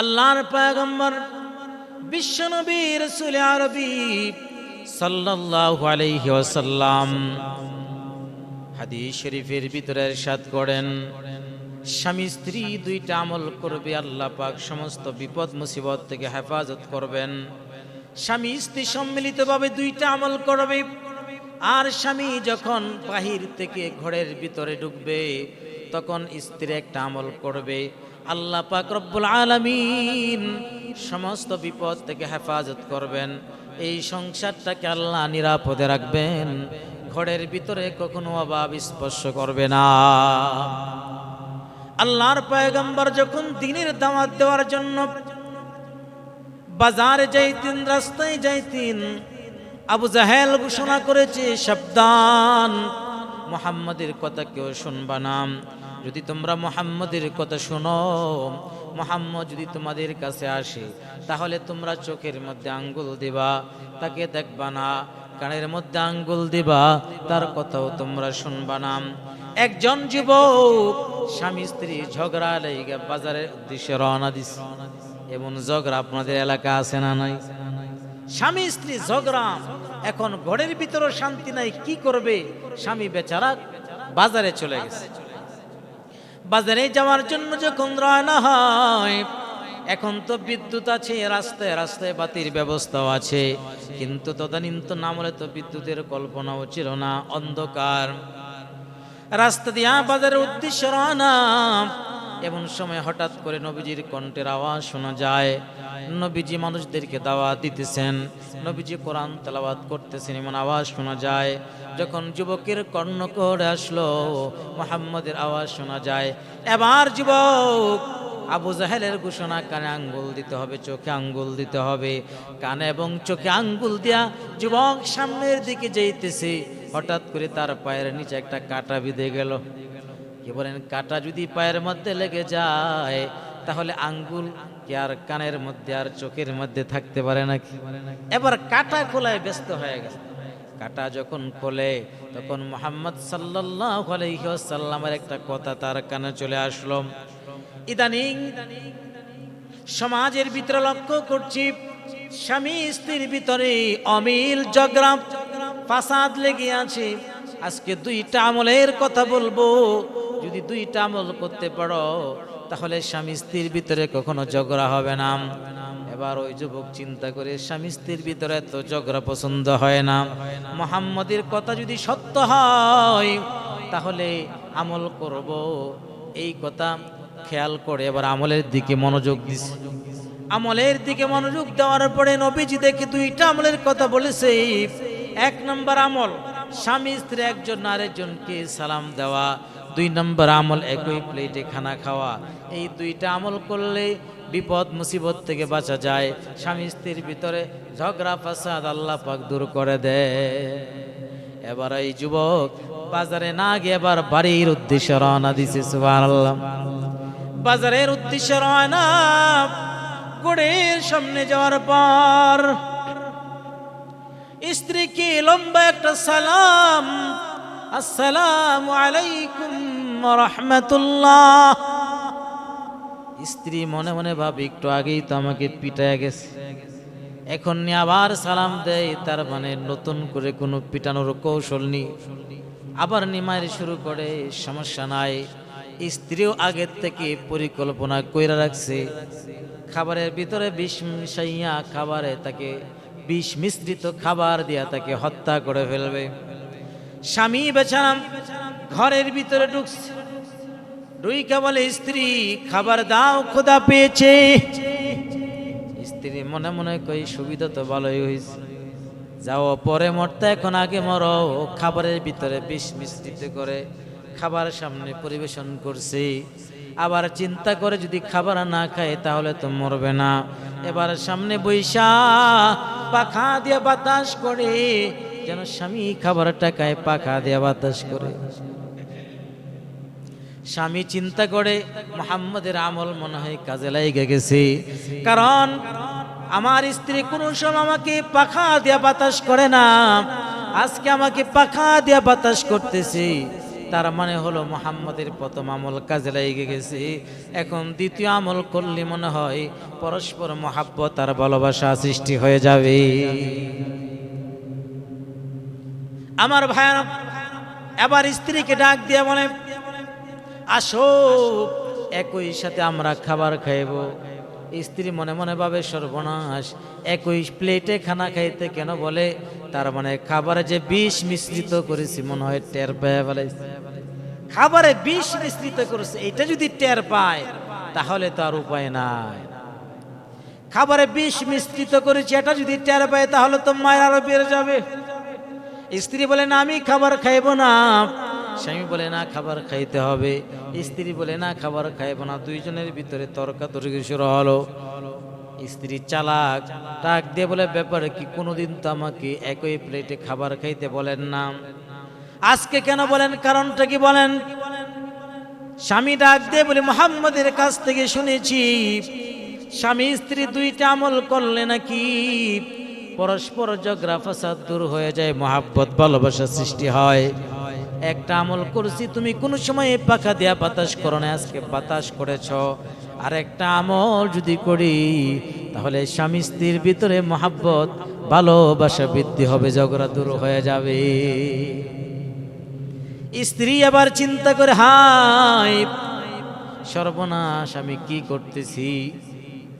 আল্লাহর পয়গম্বর বিশ্বনবী রসুল আরবি সাল্লাল্লাহু আলাইহি ওয়াসাল্লাম হাদিস শরীফের ভিতরে ইরশাদ করেন, স্বামী স্ত্রী দুইটা আমল করবে, আল্লাহ পাক সমস্ত বিপদ, মুসিবত থেকে হেফাজত করবেন। স্বামী স্ত্রী সম্মিলিতভাবে দুইটা আমল করবে, আর স্বামী যখন বাহির থেকে ঘরের ভিতরে ঢুকবে, তখন স্ত্রী একটা আমল করবে। আল্লাহ পাক রব্বুল আলামিন সমস্ত বিপদ থেকে হেফাজত করবেন। এই সংসারটাকে আল্লাহ নিরাপদে রাখবেন। ঘরের ভিতরে কখনো অভাব স্পর্শ করবে না। আল্লাহর পয়গম্বর যখন দিনের দাওয়াত দেওয়ার জন্য বাজারে যাইতেন, রাস্তায় যাইতেন, আবু জাহেল ঘোষণা করেছে, সাবধান, মোহাম্মদের কথা কেউ শুনবা না। যদি তোমরা মোহাম্মদের কথা শোনো, মোহাম্মদ যদি তোমাদের কাছে আসে, তাহলে তোমরা চোখের মধ্যে আঙ্গুল দিবা, তাকে দেখবা না, কানের মধ্যে আঙ্গুল দিবা, তার কথাও তোমরা শুনবা না। একজন যুবক স্বামী স্ত্রী ঝগড়া লেগে বাজারের উদ্দেশ্যে রওনা দিছে। এমন ঝগড়া আপনাদের এলাকা আছে না নাই? স্বামী স্ত্রী ঝগড়া, এখন ঘরের ভিতরে শান্তি নাই, কি করবে? স্বামী বেচারা বাজারে চলে গেছে। বাজারে যাওয়ার জন্য যখন রওনা হয়, এখন তো বিদ্যুৎ আছে, রাস্তায় রাস্তায় বাতির ব্যবস্থাও আছে। কিন্তু তদানীন্তন আমলে তো বিদ্যুতের কল্পনাও ছিল না, অন্ধকার। রাস্তা দিয়া বাজারের উদ্দেশ্য রওনা এমন সময় হঠাৎ করে নবীজির কণ্ঠের আওয়াজ শোনা যায়। নবীজি মানুষদেরকে দাওয়াত দিতেছেন। নবীজি কোরআন তেলাওয়াত করতেছেন এমন আওয়াজ শোনা যায়। যখন যুবকের কর্ণ করে আসলো, মোহাম্মদের আওয়াজ শোনা যায়। এবার যুবক, আবু জাহেলের ঘোষণা, কানে আঙ্গুল দিতে হবে, চোখে আঙ্গুল দিতে হবে। কানে এবং চোখে আঙ্গুল দিয়া যুবক সামনের দিকে যাইতেছে। হঠাৎ করে তার পায়ের নিচে একটা কাটা বিঁধে গেল। কি বলেন, কাটা যদি পায়ের মধ্যে লেগে যায়, তাহলে আঙ্গুল কি আর কানের মধ্যে আর চোখের মধ্যে থাকতে পারে নাকি? এবার কাটা খোলায় ব্যস্ত হয়ে গেছে। কাটা যখন খোলে, তখন মোহাম্মদ সাল্লাল্লাহু আলাইহি ওয়াসাল্লামের একটা কথা তার কানে চলে আসলো। ইদানিং সমাজের ভিতরে লক্ষ্য করছি, স্বামী স্ত্রীর ভিতরে অমিল ঝগড়া ফাসাদ লেগে আছে। আজকে দুইটা আমলের কথা বলব। যদি দুইটা আমল করতে পারো, তাহলে স্বামী স্ত্রীর ভিতরে কখনো ঝগড়া হবে না। এবার ওই যুবক চিন্তা করে, স্বামী স্ত্রীর ভিতরে তো ঝগড়া পছন্দ হয় না। মোহাম্মদের কথা যদি সত্য হয়, তাহলে আমল করব। এই কথা খেয়াল করে এবার আমলের দিকে মনোযোগ দিস। আমলের দিকে মনোযোগ দেওয়ার পরে নবীজি দেখে দুইটা আমলের কথা বলেছে। এক নম্বর আমল, স্বামী স্ত্রী একজন আরেকজনকে সালাম দেওয়া। দুই নম্বর আমল একই প্লেটে খানা খাওয়া। এই দুইটা আমল করলে বিপদ, মুসিবত থেকে বাঁচা যায়। স্বামী স্ত্রীর ভিতরে ঝগড়া, ফাসাদ আল্লাহ পাক দূর করে দেয়। এবার এই যুবক বাজারে না গিয়ে এবার বাড়ির উদ্দেশ্যে রওনা দিছে, সুবহানাল্লাহ। বাজারের উদ্দেশ্যে রওনা গোড়ের সামনে যাওয়ার পর স্ত্রীকে লম্বা একটা সালাম আসসালামু আলাইকুম রহমতুল্লাহ স্ত্রী মনে মনে ভাবে, একটু আগেই তো আমাকে পিটায় গেছে। এখন নিয়ে আবার সালাম দেয়, তার মানে নতুন করে কোনো পিটানোর কৌশল নেই। আবার নিমায় শুরু করে, সমস্যা নাই। স্ত্রীও আগের থেকে পরিকল্পনা কইরা রাখছে। খাবারের ভিতরে বিষ মিশাইয়া খাবারে তাকে বিষ মিশ্রিত খাবার দিয়া তাকে হত্যা করে ফেলবে। স্বামী বেচারাম ঘরের ভিতরে ঢুকছে। ডুইকা বলে, স্ত্রী, খাবার দাও খোদা পেয়েছে। স্ত্রী মনে মনে কই সুবিধা তো ভালোই হয়েছে। যাও, পরে মরতে, এখন আগে মরো। খাবারের ভিতরে বিষ মিশ্রিত করে খাবার সামনে পরিবেশন করছে। আবার চিন্তা করে, যদি খাবার না খায়, তাহলে তো মরবে না। এবার সামনে বৈশা পাখা দিয়ে বাতাস করে যেন স্বামী খাবার টাকায় পাখা দিয়ে বাতাস করে। স্বামী চিন্তা করে, মোহাম্মদের আমল মনে হয় কাজে লাগে গেছে। কারণ আমার স্ত্রী কোনো সময় আমাকে পাখা দিয়া বাতাস করে না। আজকে আমাকে পাখা দিয়া বাতাস করতেছে। তার মানে হলো মোহাম্মদের প্রথম আমল কাজে লেগে গেছে। এখন দ্বিতীয় আমল করলে মনে হয় পরস্পর মহাব্বত আর ভালোবাসা সৃষ্টি হয়ে যাবে। আমার ভাইয়ারা, এবার স্ত্রীকে ডাক দিয়ে বলে, আসো, একই সাথে আমরা খাবার খাইব। স্ত্রী মনে মনে ভাবে, সর্বনাশ, একই প্লেটে খানা খাইতে কেন? বলে, তার মানে খাবারে যে বিষ মিশ্রিত করেছি, মনে হয় টের পেয়ে খাবারে বিষ মিশ্রিত করেছে, এটা যদি টের পায়, তাহলে তো আর উপায় নাই। খাবারে বিষ মিশ্রিত করেছি, এটা যদি টের পায়, তাহলে তো মায়ের আরও বেড়ে যাবে। স্ত্রী বলে, না, আমি খাবার খাইব না। স্বামী বলে, না, খাবার খাইতে হবে। স্ত্রী বলে, না, খাবার খাইব না। দুইজনের ভিতরে তর্কাতর্কি শুরু হলো। স্ত্রী চালাক, ডাক দিয়ে বলে, ব্যাপারে কি? কোনোদিন তো আমাকে একই প্লেটে খাবার খাইতে বলেন না। আজকে কেন বলেন? কারণটা কি বলেন? স্বামী ডাক দিয়ে বলে, মোহাম্মদের কাছ থেকে শুনেছি, স্বামী স্ত্রী দুইটা আমল করলে নাকি পরস্পর ঝগড়া ফাসাদ দূর হয়ে যায়, মহাব্বত ভালোবাসা সৃষ্টি হয়। একটা আমল করছি, তুমি কোনো সময় পাখা দিয়া বাতাস করো না, আজকে বাতাস করেছ। আর একটা আমল যদি করি, তাহলে স্বামী স্ত্রীর ভিতরে মহাব্বত, ভালোবাসা বৃদ্ধি হবে, ঝগড়া দূর হয়ে যাবে। স্ত্রী আবার চিন্তা করে হাই সর্বনাশ আমি কি করতেছি?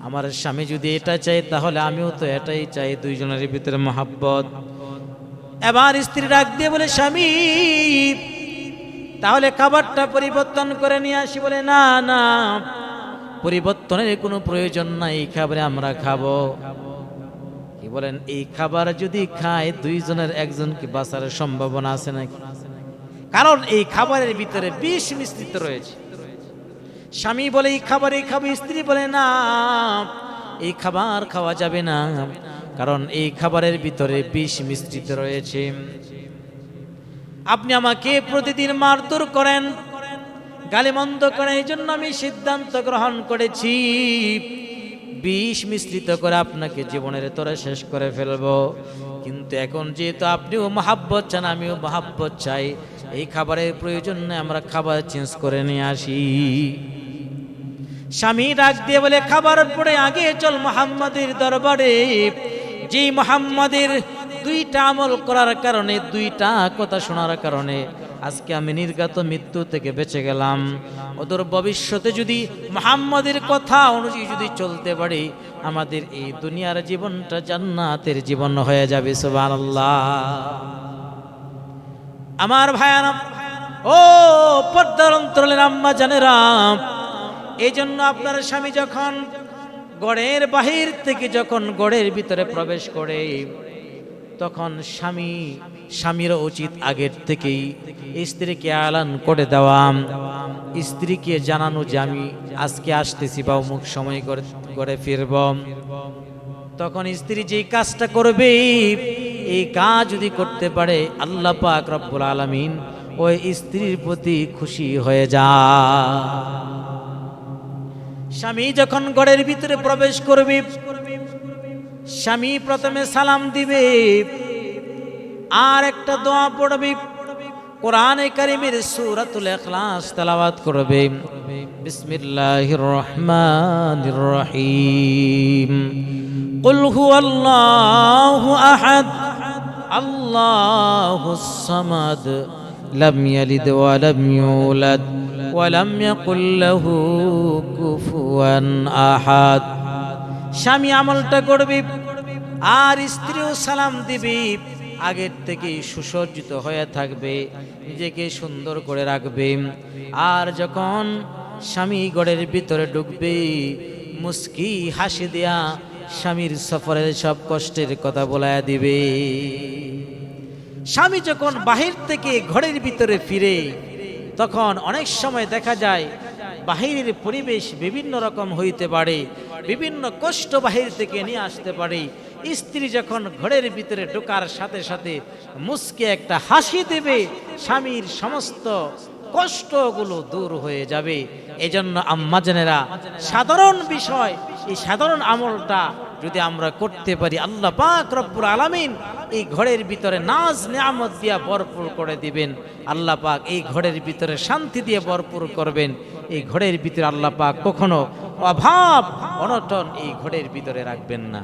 আমার স্বামী যদি এটা চাই তাহলে আমিও তো এটাই চাই দুইজনের ভিতরে মহাব্বত। এবার স্ত্রী ডাক দিয়ে বলে, স্বামী, তাহলে খাবারটা পরিবর্তন করে নিয়ে আসি। বলে, না না, পরিবর্তনের কোনো প্রয়োজন নাই, এই খাবারে আমরা খাব। কি বলেন, এই খাবার যদি খায়, দুইজনের একজনকে বাঁচার সম্ভাবনা আছে নাকি? কারণ এই খাবারের ভিতরে বিষ মিশ্রিত রয়েছে। স্বামী বলে, এই খাবার, এই খাবে স্ত্রী বলে, না, এই খাবার খাওয়া যাবে না। কারণ এই খাবারের ভিতরে বিষ মিশ্রিত রয়েছে। আপনি আমাকে প্রতিদিন মারধর করেন, গালিমন্দ করেন। এই জন্য আমি সিদ্ধান্ত গ্রহণ করেছি, বিষ মিশ্রিত করে আপনাকে জীবনের তরে শেষ করে ফেলব। কিন্তু এখন যেহেতু আপনিও মহাব্বত চান, আমিও মহাব্বত চাই। এই খাবারের প্রয়োজন আমরা খাবার চেঞ্জ করে নিয়ে আসি। স্বামী ডাক দিয়ে বলে, খাবার পরে আগে চল মোহাম্মদের দরবারে। যে মোহাম্মদের দুইটা আমল করার কারণে, দুইটা কথা শোনার কারণে আজকে আমি নির্গত মৃত্যু থেকে বেঁচে গেলাম। ওদের ভবিষ্যতে যদি মোহাম্মদের কথা অনুযায়ী যদি চলতে পারি, আমাদের এই দুনিয়ার জীবনটা জান্নাতের জীবন হয়ে যাবে, সুবহানাল্লাহ। আমার ভাইয়ারা, ও পদ্মার অন্তরের আম্মা জানেরাম এই জন্য আপনার স্বামী যখন গড়ের বাহির থেকে যখন গড়ের ভিতরে প্রবেশ করে, তখন স্বামী স্বামীর উচিত আগের থেকেই স্ত্রীকে আলান করে দেওয়া। স্ত্রীকে জানানো যে আমি আজকে আসতেছি বা অমুক সময় করে করে ফিরব। তখন স্ত্রী যেই কাজটা করবে, এই কাজ যদি করতে পারে, আল্লাহ পাক রব্বুল আলামিন ওই স্ত্রীর প্রতি খুশি হয়ে যা। স্বামী যখন গড়ের ভিতরে প্রবেশ করবে স্বামী প্রথমে সালাম দিবে আর একটা দোয়া পড়বে কোরআনে কারিমের সূরাতুল ইখলাস তেলাওয়াত করবে বিসমিল্লাহির রহমানির রহিম قل هو الله أحد الله الصمد لم يلد ولم يولد ওয়ালাম ইয়াকুল্লাহু কুফুয়ান আহাদ স্বামী আমলটা করবি, আর স্ত্রীও সালাম দিবি, আগের থেকে সুসজ্জিত হয়ে থাকবে, নিজেকে সুন্দর করে রাখবে। আর যখন স্বামী গড়ের ভিতরে ঢুকবে, মুস্কি হাসি দেয়া স্বামীর সফরের সব কষ্টের কথা বলায় দিবে। স্বামী যখন বাহির থেকে ঘরের ভিতরে ফিরে তখন অনেক সময় দেখা যায়, বাহিরের পরিবেশ বিভিন্ন রকম হইতে পারে, বিভিন্ন কষ্ট বাহির থেকে নিয়ে আসতে পারে। স্ত্রী যখন ঘরের ভিতরে ঢোকার সাথে সাথে মুসকে একটা হাসি দেবে, স্বামীর সমস্ত কষ্টগুলো দূর হয়ে যাবে। এজন্য আম্মাজানেরা সাধারণ বিষয়, এই সাধারণ আমলটা যদি আমরা করতে পারি, আল্লাহ পাক রব্বুল আলামিন এই ঘরের ভিতরে নাজ নিয়ামত দিয়া ভরপুর করে দিবেন। আল্লাহ পাক এই ঘরের ভিতরে শান্তি দিয়ে ভরপুর করবেন। এই ঘরের ভিতরে আল্লাহ পাক কখনো অভাব, অনটন এই ঘরের ভিতরে রাখবেন না।